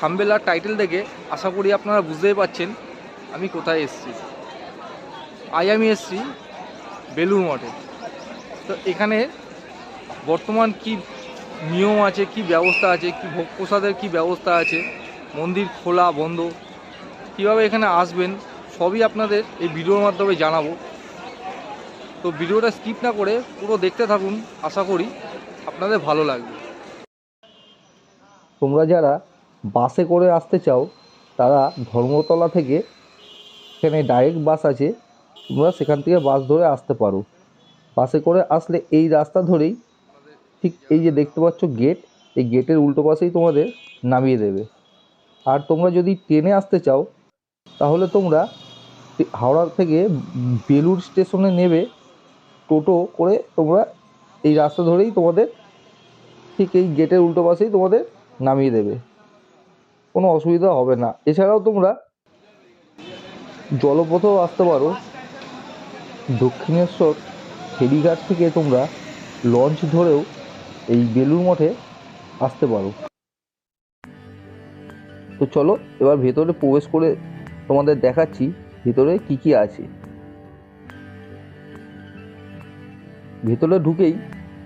Thumbnail আর title দেখে আশা করি আপনারা বুঝতেই পারছেন আমি কোথায় এসেছি। আজ আমি এসেছি বেলুর মঠে। তো এখানে বর্তমান কি নিয়ম আছে, কি ব্যবস্থা আছে, কি ভোগ প্রসাদের কী ব্যবস্থা আছে, মন্দির খোলা, বন্ধ, কীভাবে এখানে আসবেন, সবই আপনাদের এই ভিডিওর মাধ্যমে জানাব। তো ভিডিওটা স্কিপ না করে পুরো দেখতে থাকুন, আশা করি আপনাদের ভালো লাগবে। তোমরা যারা বাসে করে আসতে চাও, তারা ধর্মতলা থেকে এখানে ডাইরেক্ট বাস আছে, তোমরা সেখান থেকে বাস ধরে আসতে পারো। বাসে করে আসলে এই রাস্তা ধরেই ঠিক এই যে দেখতে পাচ্ছ গেট এই গেটের উল্টো পাশেই তোমাদের নামিয়ে দেবে। আর তোমরা যদি ট্রেনে আসতে চাও, তাহলে তোমরা হাওড়া থেকে বেলুর স্টেশনে নেবে, টোটো করে তোমরা এই রাস্তা ধরেই তোমাদের ঠিক এই গেটের উল্টো পাশেই তোমাদের নামিয়ে দেবে। কোনো অসুবিধা হবে না। এছাড়াও তোমরা জলপথেও আসতে পারো। দক্ষিণেশ্বর ফেরিঘাট থেকে তোমরা লঞ্চ ধরেও এই বেলুর মঠে আসতে পারো। তো চলো, এবার ভেতরে প্রবেশ করে তোমাদের দেখাচ্ছি ভেতরে কি কি আছে। ভেতরে ঢুকেই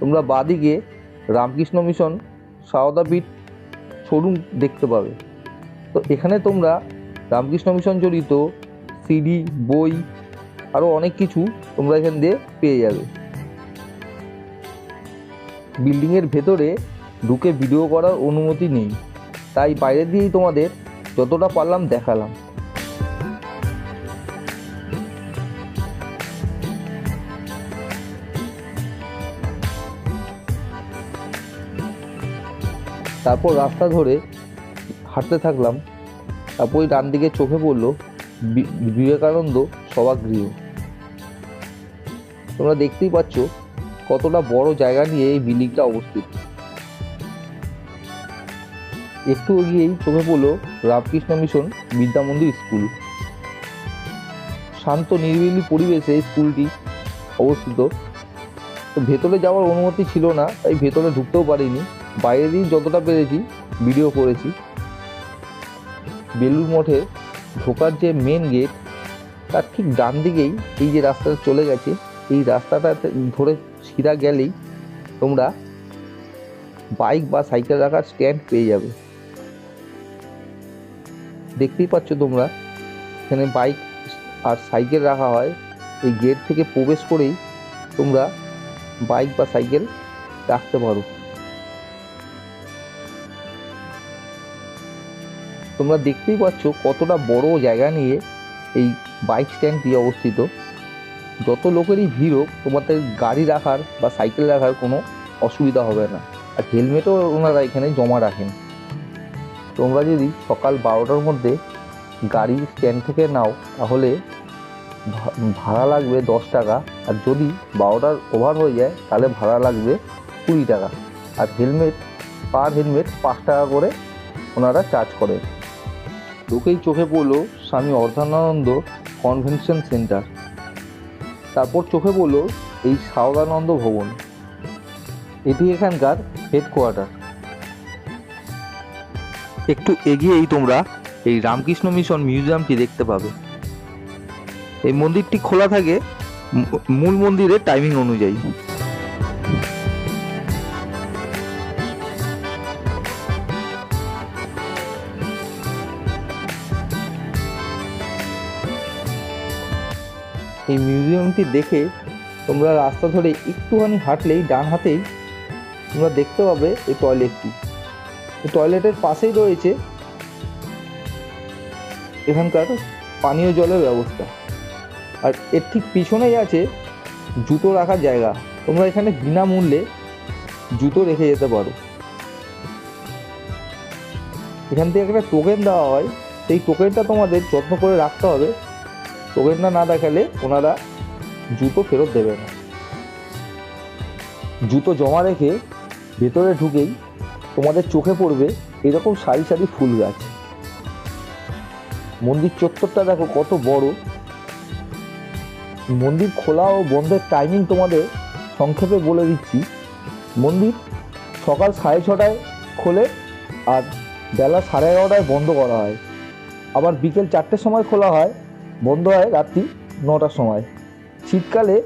তোমরা বাদিকে রামকৃষ্ণ মিশন সারদাপীঠ শোরুম দেখতে পাবে। তো এখানে তোমরা রামকৃষ্ণ মিশন জড়িত সিডি বই আরও অনেক কিছু তোমরা এখান দিয়ে পেয়ে যাবে। বিল্ডিংয়ের ভেতরে ঢুকে ভিডিও করার অনুমতি নেই। তাই বাইরে দিয়েই তোমাদের যতটা পারলাম দেখালাম। তারপর রাস্তা ধরে হাঁটতে থাকলাম তারপর ডান দিকে চোখে পড়ল বিবেকানন্দ সভাগৃহ। তোমরা দেখতেই পাচ্ছ কতটা বড় জায়গা নিয়ে এই বিল্ডিংটা অবস্থিত। একটু এগিয়েই চোখে পড়ল রামকৃষ্ণ মিশন বিদ্যা মন্দির স্কুল। শান্ত, নিরিবিলি পরিবেশে স্কুলটি অবস্থিত। তো ভেতরে যাওয়ার অনুমতি ছিল না, তাই ভেতরে ঢুকতেও পারিনি। বাইরে দিয়ে যতটা পেরেছি ভিডিও করেছি। বেলুর মঠে ঢোকার যে মেন গেট তার ঠিক ডান দিকেই এই যে রাস্তাটা চলে গেছে, এই রাস্তাটা ধরে সিধা গেলেই তোমরা বাইক বা সাইকেল রাখার স্ট্যান্ড পেয়ে যাবে। দেখতেই পাচ্ছ তোমরা, এখানে বাইক আর সাইকেল রাখা হয়। এই গেট থেকে প্রবেশ করেই তোমরা বাইক বা সাইকেল রাখতে পারো। তোমরা দেখতেই পাচ্ছ কতটা বড় জায়গা নিয়ে এই বাইক স্ট্যান্ডটি অবস্থিত। যত লোকেরই ভিড় হোক, তোমাদের গাড়ি রাখার বা সাইকেল রাখার কোনো অসুবিধা হবে না। আর হেলমেটও ওনারা এখানে জমা রাখেন। তোমরা যদি সকাল বারোটার মধ্যে গাড়ি স্ট্যান্ড থেকে নাও, তাহলে ভাড়া লাগবে দশ টাকা। আর যদি বারোটার ওভার হয়ে যায়, তাহলে ভাড়া লাগবে কুড়ি টাকা। আর হেলমেট পার হেলমেট পাঁচ টাকা করে ওনারা চার্জ করেন। ঢুকেই চোখে পড়ল স্বামী অর্ধানন্দ কনভেনশন সেন্টার। তারপর চোখে পড়ল এই সারদানন্দ ভবন। এটি এখানকার হেডকোয়ার্টার একটু এগিয়েই তোমরা এই রামকৃষ্ণ মিশন মিউজিয়ামটি দেখতে পাবে। এই মন্দিরটি খোলা থাকে মূল মন্দিরের টাইমিং অনুযায়ী। এই মিউজিয়ামটি দেখে তোমরা রাস্তা ধরে একটুখানি হাঁটলেই ডান হাতেই তোমরা দেখতে পাবে এই টয়লেটটি এই টয়লেটের পাশেই রয়েছে এখানকার পানীয় জলের ব্যবস্থা। আর এর ঠিক পিছনেই আছে জুতো রাখার জায়গা। তোমরা এখানে বিনামূল্যে জুতো রেখে যেতে পারো। এখান থেকে একটা টোকেন দেওয়া হয়। সেই টোকেনটা তোমাদের যত্ন করে রাখতে হবে। টোকেনটা না দেখালে ওনারা জুতো ফেরত দেবে না। জুতো জমা রেখে ভেতরে ঢুকেই তোমাদের চোখে পড়বে এরকম সারি সারি ফুল গাছ। মন্দির চত্বরটা দেখো কত বড়। মন্দির খোলা ও বন্ধের টাইমিং তোমাদের সংক্ষেপে বলে দিচ্ছি। মন্দির সকাল সাড়ে ছটায় খোলে আর বেলা সাড়ে এগারোটায় বন্ধ করা হয়। আবার বিকেল চারটের সময় খোলা হয়। বন্ধ হয় রাত্রি নটার সময়। শীতকালে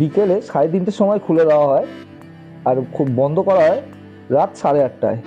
বিকেলে সাড়ে তিনটের সময় খুলে দেওয়া হয় আর খুব বন্ধ করা হয় রাত সাড়ে আটটায়।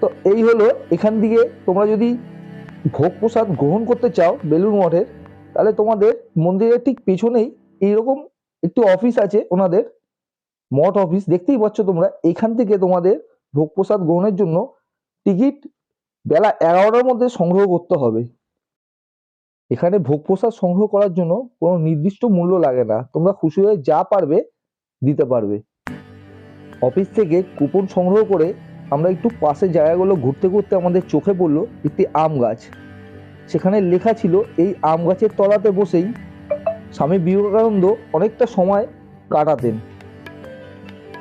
তো এই হলো এখান থেকে তোমরা যদি ভোগ প্রসাদ গ্রহণ করতে চাও বেলুর মঠের, তাহলে তোমাদের মন্দিরের ঠিক পেছনেই এইরকম একটি অফিস আছে ওনাদের, মঠ অফিস দেখতেই পাচ্ছ তোমরা, এখান থেকে তোমাদের ভোগ প্রসাদ গ্রহণের জন্য টিকিট বেলা এগারোটার মধ্যে সংগ্রহ করতে হবে। এখানে ভোগ প্রসাদ সংগ্রহ করার জন্য কোনো নির্দিষ্ট মূল্য লাগে না। তোমরা খুশি হয়ে যা পারবে দিতে পারবে। অফিস থেকে কুপন সংগ্রহ করে আমরা একটু পাশের জায়গাগুলো ঘুরতে ঘুরতে আমাদের চোখে পড়ল একটি আম গাছ। সেখানে লেখা ছিল, এই আম গাছের তলাতে বসেই স্বামী বিবেকানন্দ অনেকটা সময় কাটাতেন।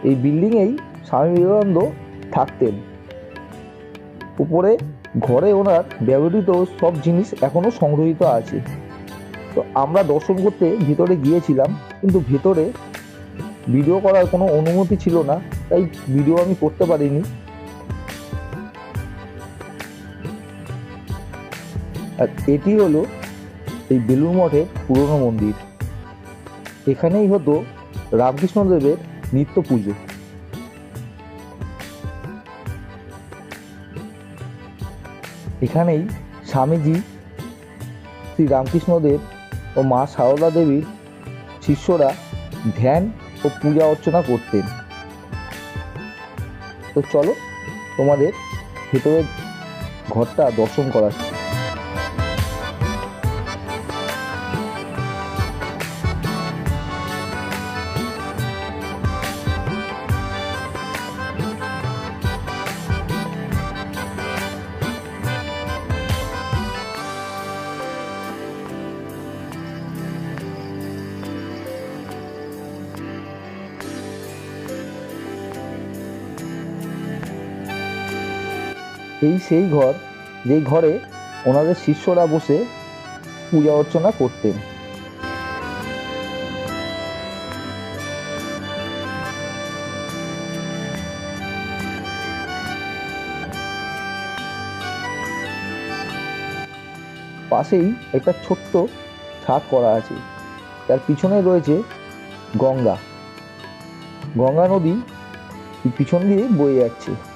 এই বিল্ডিংয়েই স্বামী বিবেকানন্দ থাকতেন। উপরে ঘরে ওনার ব্যবহৃত সব জিনিস এখনও সংগ্রহীত আছে। তো আমরা দর্শন করতে ভিতরে গিয়েছিলাম, কিন্তু ভেতরে ভিডিও করার কোনো অনুমতি ছিল না, তাই ভিডিও আমি করতে পারিনি। আর এটি হলো এই বেলুর মঠের পুরনো মন্দির। এখানেই হতো রামকৃষ্ণদেবের নিত্য পুজো। এখানেই স্বামীজি শ্রী রামকৃষ্ণদেব ও মা সারদা দেবীর শিষ্যরা ধ্যান ও পূজা অর্চনা করতেন। তো চলো তোমাদের ভেতরের ঘরটা দর্শন করাচ্ছি। এই সেই ঘর, যেই ঘরে ওনাদের শিষ্যরা বসে পূজা অর্চনা করতেন। পাশেই একটা ছোট্ট ছাদ করা আছে। তার পিছনে রয়েছে গঙ্গা। গঙ্গা নদী পিছন দিয়ে বয়ে যাচ্ছে।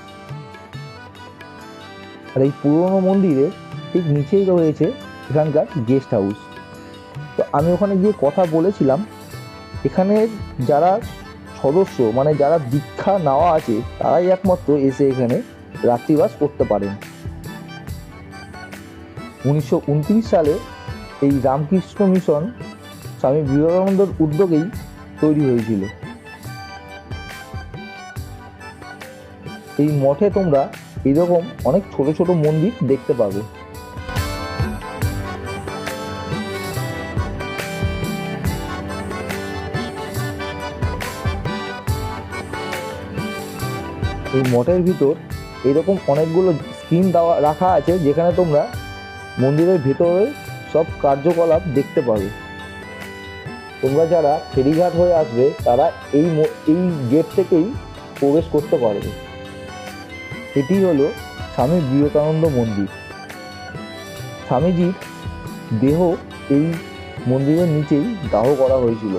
আর এই পুরনো মন্দিরে ঠিক নিচেই রয়েছে এখানকার গেস্ট হাউস তো আমি ওখানে গিয়ে কথা বলেছিলাম। এখানে যারা সদস্য মানে যারা দীক্ষা নেওয়া আছে, তারাই একমাত্র এসে এখানে রাত্রিবাস করতে পারেন। উনিশশো উনত্রিশ সালে এই রামকৃষ্ণ মিশন স্বামী বিবেকানন্দর উদ্যোগেই তৈরি হয়েছিল। এই মঠে তোমরা এরকম অনেক ছোট ছোট মন্দির দেখতে পাবে। এই মঠের ভিতর এরকম অনেকগুলো স্ক্রিন দেওয়া, রাখা আছে, যেখানে তোমরা মন্দিরের ভেতরে সব কার্যকলাপ দেখতে পাবে। তোমরা যারা ফেরিঘাট হয়ে আসবে, তারা এই এই গেট থেকেই প্রবেশ করতে পারবে। এটি হলো স্বামী বিবেকানন্দ মন্দির। স্বামীজির দেহ এই মন্দিরের নিচেই দাহ করা হয়েছিল।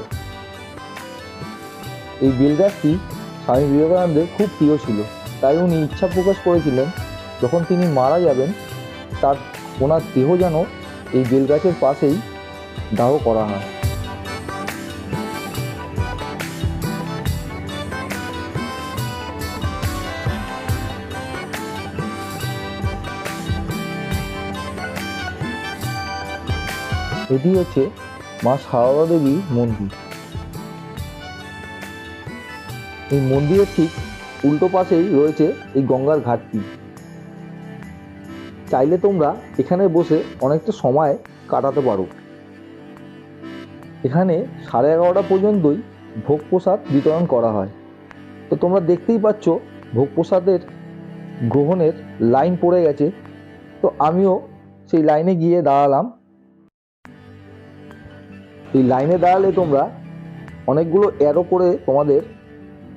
এই বেলগাছটি স্বামী বিবেকানন্দের খুব প্রিয় ছিল। তাই উনি ইচ্ছা প্রকাশ করেছিলেন, যখন তিনি মারা যাবেন, তার ওনার দেহ যেন এই বেলগাছের পাশেই দাহ করা হয়। এটি হচ্ছে মা সারদা দেবীর মন্দির। এই মন্দিরের ঠিক উল্টো পাশেই রয়েছে এই গঙ্গার ঘাটটি চাইলে তোমরা এখানে বসে অনেকটা সময় কাটাতে পারো। এখানে সাড়ে এগারোটা পর্যন্তই ভোগ প্রসাদ বিতরণ করা হয়। তো তোমরা দেখতেই পাচ্ছ ভোগ প্রসাদের গ্রহণের লাইন পড়ে গেছে। তো আমিও সেই লাইনে গিয়ে দাঁড়ালাম। এই লাইনে দাঁড়ালে তোমরা অনেকগুলো অ্যারো করে তোমাদের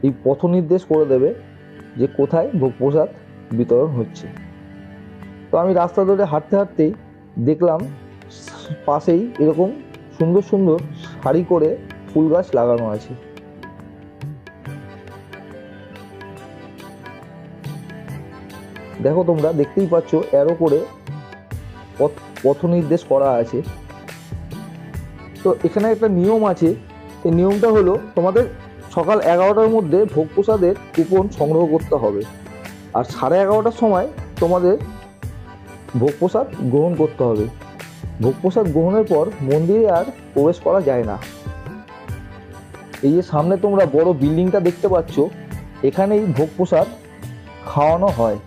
এই পথ নির্দেশ করে দেবে যে কোথায় ভোগ প্রসাদ বিতরণ হচ্ছে। তো আমি রাস্তা ধরে হাঁটতে হাঁটতেই দেখলাম পাশেই এরকম সুন্দর সুন্দর সারি করে ফুল গাছ লাগানো আছে। দেখো তোমরা দেখতেই পাচ্ছ এরো করে পথ পথ নির্দেশ করা আছে। তো এখানে একটা নিয়ম আছে। সেই নিয়মটা হলো তোমাদের সকাল এগারোটার মধ্যে ভোগ প্রসাদের কুপন সংগ্রহ করতে হবে। আর সাড়ে এগারোটার সময় তোমাদের ভোগ প্রসাদ গ্রহণ করতে হবে। ভোগ প্রসাদ গ্রহণের পর মন্দিরে আর প্রবেশ করা যায় না। এই যে সামনে তোমরা বড় বিল্ডিংটা দেখতে পাচ্ছ, এখানেই ভোগ প্রসাদ খাওয়ানো হয়।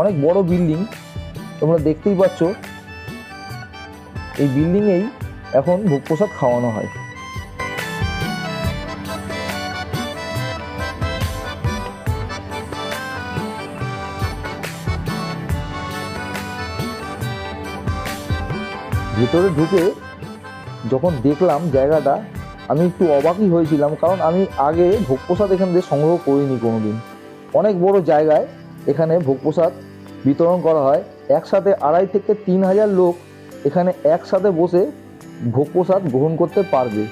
অনেক বড় বিল্ডিং তোমরা দেখতেই পাচ্ছ। এই বিল্ডিংয়েই এখন ভোগ প্রসাদ খাওয়ানো হয়। ভেতরে ঢুকে যখন দেখলাম জায়গাটা, আমি একটু অবাকই হয়েছিলাম, কারণ আমি আগে ভোগ প্রসাদ এখান থেকে সংগ্রহ করিনি কোনোদিন। অনেক বড় জায়গায় এখানে ভোগ প্রসাদ বিতরণ করা হয়। একসাথে আড়াই থেকে তিন হাজার লোক এখানে একসাথে বসে ভোগ প্রসাদ গ্রহণ করতে পারবে।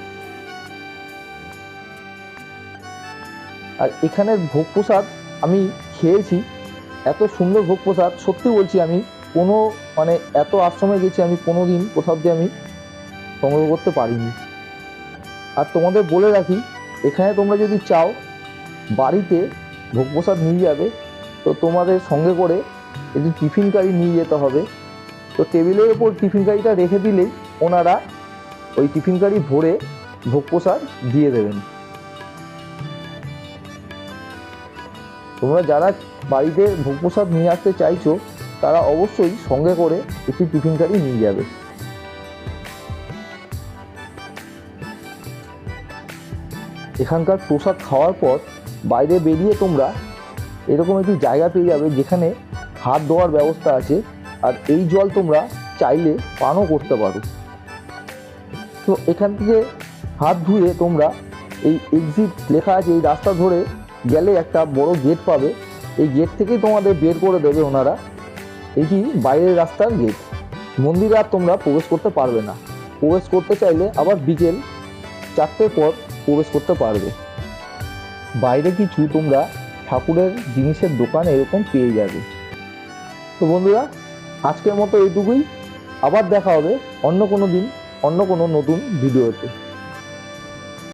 আর এখানের ভোগ প্রসাদ আমি খেয়েছি, এত সুন্দর ভোগ প্রসাদ, সত্যি বলছি আমি, কোনো মানে এত আশ্রমে গেছি আমি, কোনো দিন কোথাও দিয়ে আমি সংগ্রহ করতে পারিনি। আর তোমাদের বলে রাখি, এখানে তোমরা যদি চাও, বাড়িতে ভোগ প্রসাদ নিয়ে যাবে, তো তোমাদের সঙ্গে করে একটি টিফিন কারি নিয়ে যেতে হবে। তো টেবিলের ওপর টিফিন কারিটা রেখে দিলেই ওনারা ওই টিফিন কারি ভরে ভোগ প্রসাদ দিয়ে দেবেন। তোমরা যারা বাড়িতে ভোগ প্রসাদ নিয়ে আসতে চাইছো, তারা অবশ্যই সঙ্গে করে একটি টিফিন কারি নিয়ে যাবে। এখানকার প্রসাদ খাওয়ার পর বাইরে বেরিয়ে তোমরা এরকম একটি জায়গা পেয়ে যাবে যেখানে হাত ধোয়ার ব্যবস্থা আছে। আর এই জল তোমরা চাইলে পানও করতে পারো। তো এখান থেকে হাত ধুয়ে তোমরা এই এক্সিট লেখা আছে, এই রাস্তা ধরে গেলে একটা বড় গেট পাবে। এই গেট থেকেই তোমাদের বের করে দেবে ওনারা। এটি বাইরের রাস্তার গেট মন্দিরে আর তোমরা প্রবেশ করতে পারবে না। প্রবেশ করতে চাইলে আবার বিকেল চারটের পর প্রবেশ করতে পারবে। বাইরে কিছু তোমরা ঠাকুরের জিনিসের দোকান এরকম পেয়ে যাবে। তো বন্ধুরা আজকের মতো এইটুকুই। আবার দেখা হবে অন্য কোনো দিন অন্য কোনো নতুন ভিডিওতে।